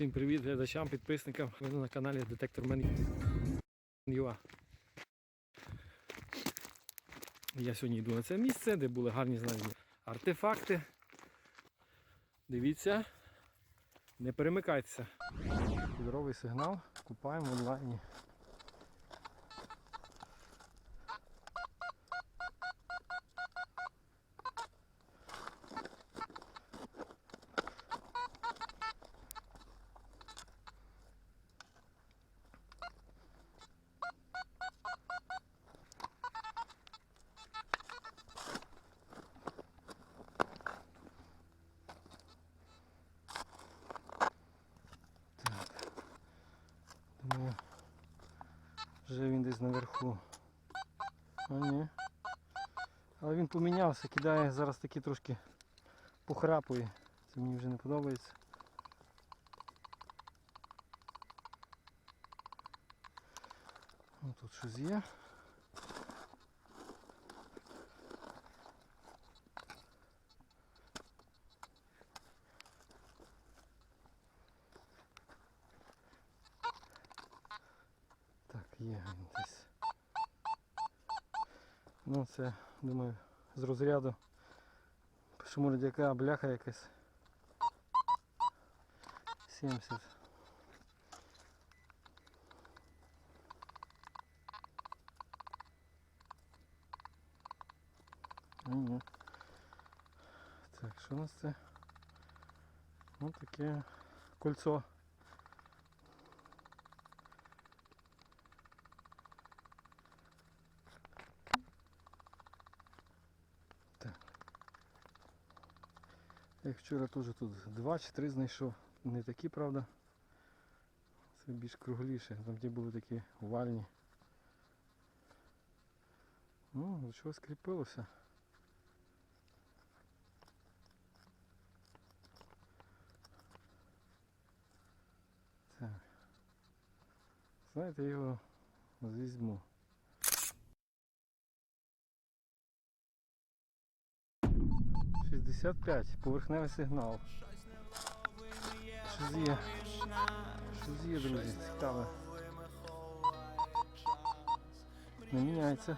Всім привіт глядачам, підписникам. Ви на каналі Детектор Мен.Юа. Я сьогодні йду на це місце, де були гарні знайдені артефакти. Дивіться, не перемикайтеся. Кольоровий сигнал купаємо онлайні. Думаю, вже він десь наверху. А ні. Але він помінявся, кидає зараз такі трошки похрапує. Це мені вже не подобається. Ну, тут щось є. Є він десь. Ну це, думаю, з розряду шумурдяка бляха якась. 70. Ні. Так, що у нас це? Ну таке кольцо. Вчора теж тут два чи три знайшов. Не такі, правда. Це більш кругліше. Там ті були такі овальні. Ну, до чого скріпилося. Так. Знаєте, я його візьму. Шістдесят п'ять. Поверхневий сигнал. Щось є. Щось є, друзі, цікаве. Не міняється.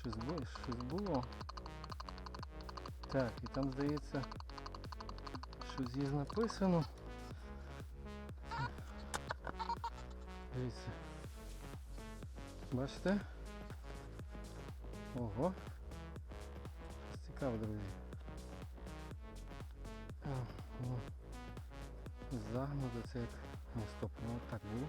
Щось було, щось було. Так, і там здається, щось є написано. Дивіться. Бачите? Ого. Щось Цікаво, друзі. А, ну, загнуто це як. Ну, стоп, ну так було.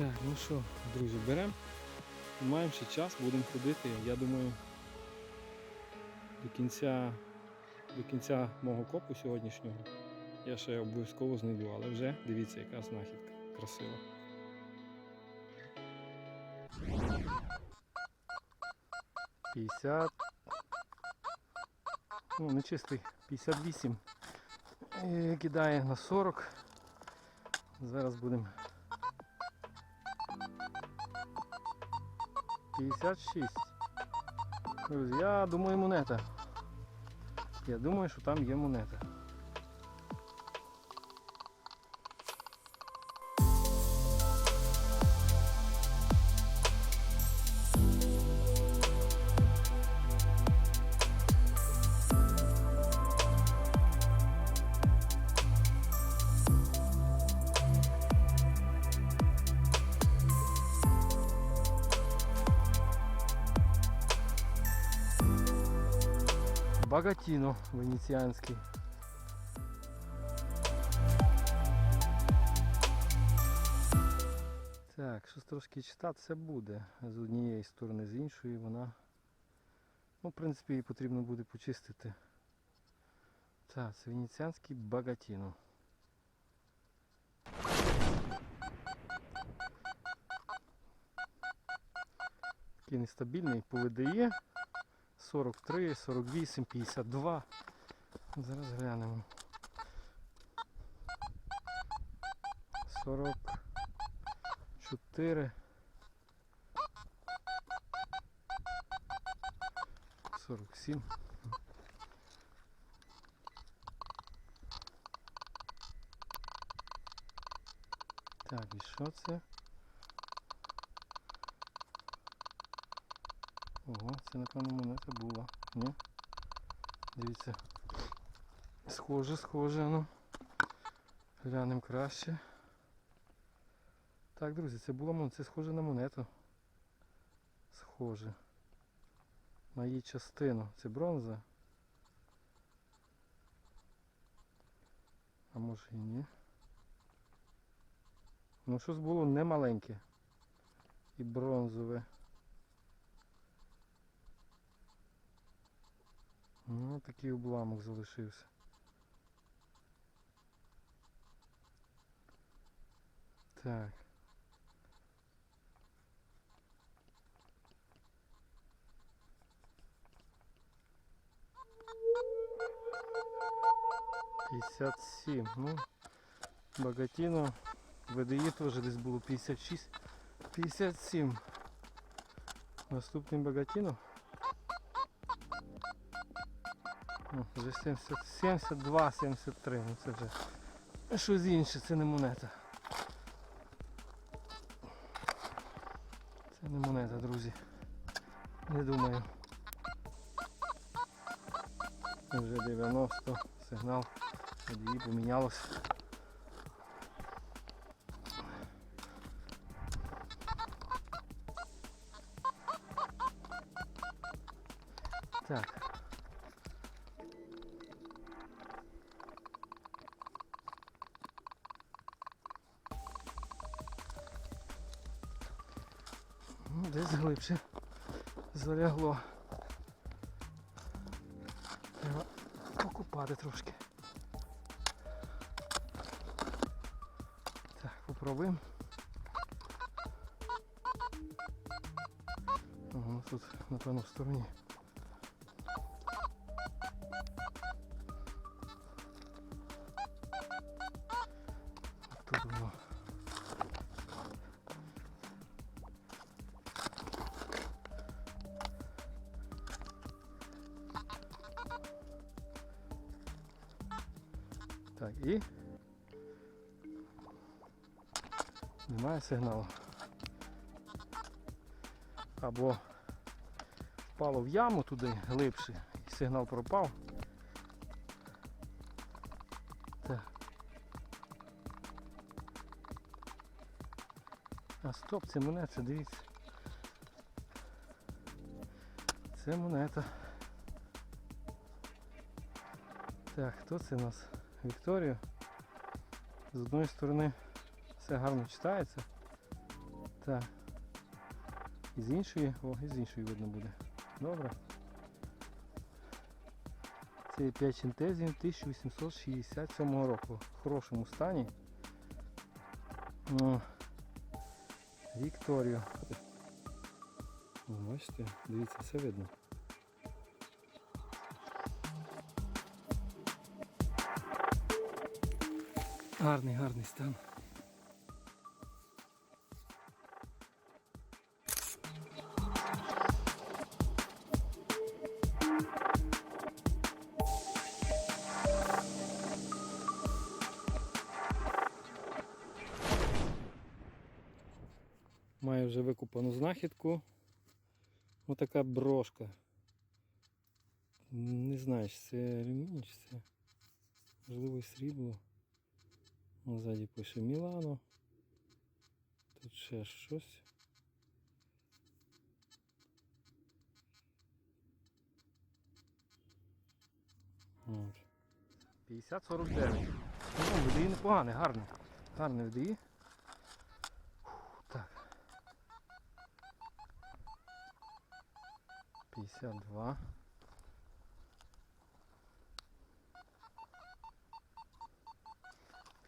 Так, ну що, друзі, беремо. Маємо ще час, будемо ходити. Я думаю, до кінця, до кінця мого копу сьогоднішнього я ще обов'язково знайду, але вже дивіться, яка знахідка красива. П'ятдесят. Ну, не чистий, 58. І кидає на 40. Зараз будемо 56. Друзі, я думаю монета. Я думаю, що там є монета. Багатіно венеціанський. Так, щось трошки читатися буде. З однієї сторони, з іншої вона. Ну, в принципі, її потрібно буде почистити. Так, це венеціанський багатіно. Такий нестабільний по ВДЄ. 43, 48, 52. Зараз глянемо. 44. 47. Так, і що це? Ого, це напевно монета була. Ні? Дивіться. Схоже, схоже, ну. Глянемо краще. Так, друзі, це була монета, це схоже на монету. Схоже. На її частину. Це бронза. А може і ні. Ну щось було не маленьке. І бронзове. Ну, такий обламок залишився. Так. Пятьдесят семь. Ну, Багатіно. ВДІ теж десь було 56. 57. Наступний Багатіно. О, Вже 70, 72, 73. Ну це вже щось інше, це не монета. Це не монета, друзі. Не думаю. Вже 90 сигнал. тоді помінялося. Залягло. Треба покупати трошки. Так, попробуємо. Ага, тут, напевно, в стороні. Тут воно. І немає сигналу. Або впало в яму туди глибше і сигнал пропав. Так. А стоп, це монета, дивіться. Це монета. Так, хто це у нас? Вікторія. З одної сторони все гарно читається. Так. І з іншої, о, і з іншої видно буде. Добре. Це 5 синтезів 1867 року. В хорошому стані. О, Вікторію. Бачите, дивіться, все видно. Гарний, гарний стан. Маю вже викупану знахідку. Отака брошка. Не знаю, чи це алюміній, чи це можливо срібло. Ззаді пише Мілано. Тут ще щось. От. 50-49. Ну, VDI непоганий, гарний. Гарний. Фух, Так. 52.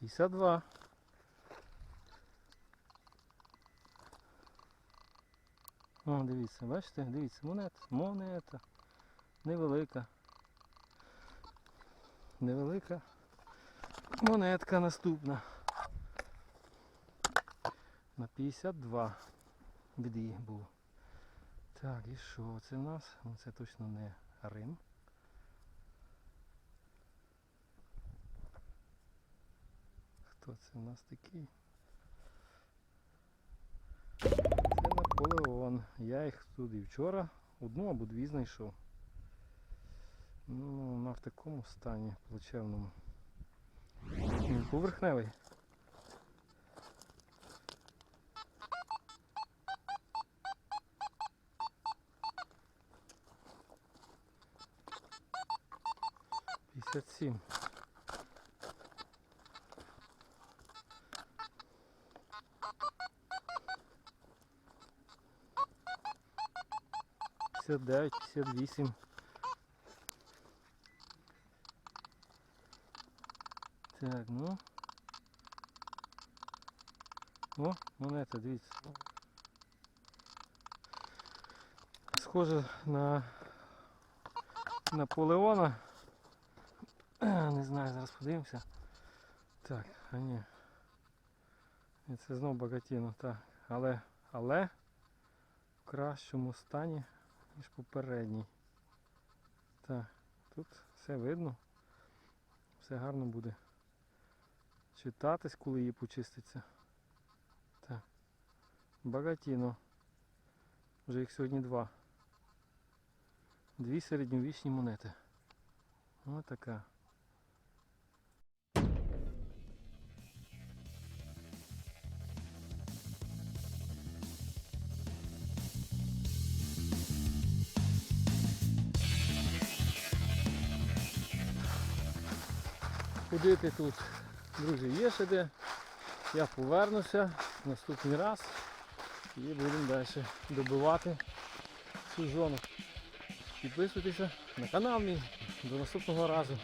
Пятьдесят два. О, дивіться, бачите, дивіться, монета, монета. Невелика. Невелика. Монетка наступна. На 52 біді був. Так, і що це в нас? Ну це точно не Рим. Хто це в нас такий? Це Наполеон. Я їх тут і вчора одну або дві знайшов. Ну, вона в такому стані плачевному. Він поверхневий. Пятьдесят семь. Пятьдесят девять, пятьдесят вісім. Так, ну. О, монета, дивіться. Схоже на Наполеона. Не знаю, зараз подивимося. Так, а ні. Це знов багатіно, так. Але, але в кращому стані, ніж попередній. Так, тут все видно. Все гарно буде читатись, коли її почиститься. Так. Багатіно. Вже їх сьогодні два. Дві середньовічні монети. Ось така. Ходити тут, друзі, є ще де. Я повернуся наступний раз і будемо далі добивати цю зону. Підписуйтеся на канал мій. До наступного разу.